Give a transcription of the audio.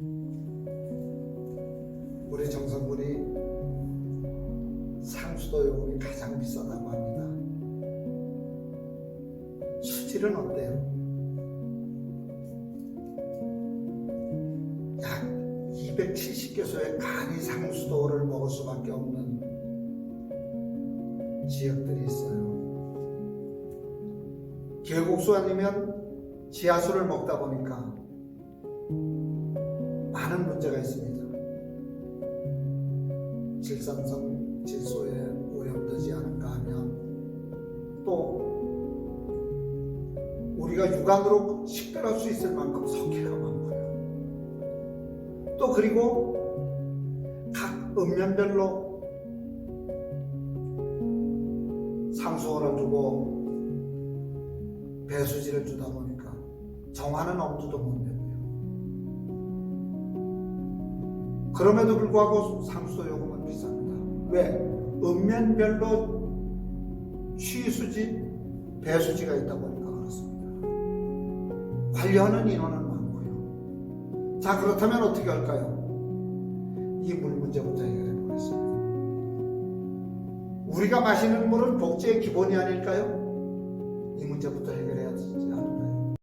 우리 정성군이 상수도 요금이 가장 비싸다고 합니다. 수질은 어때요? 약 270개소의 간이 상수도를 먹을 수밖에 없는 지역들이 있어요. 계곡수 아니면 지하수를 먹다 보니까 많은 문제가 있습니다. 질산성 질소에 오염되지 않은가 하면 또 우리가 육안으로 식별할 수 있을 만큼 석회가 많고요. 또 그리고 각 읍면별로 상수호를 주고 배수지를 주다 보니까 정화는 엄두도 못 내고요. 그럼에도 불구하고 상수도 요금은 비쌉니다. 왜? 읍면별로 취수지, 배수지가 있다 보니까 그렇습니다. 관리하는 인원은 많고요. 자, 그렇다면 어떻게 할까요? 이 물 문제부터 해결해 보겠습니다. 우리가 마시는 물은 복지의 기본이 아닐까요? 이 문제부터 해결해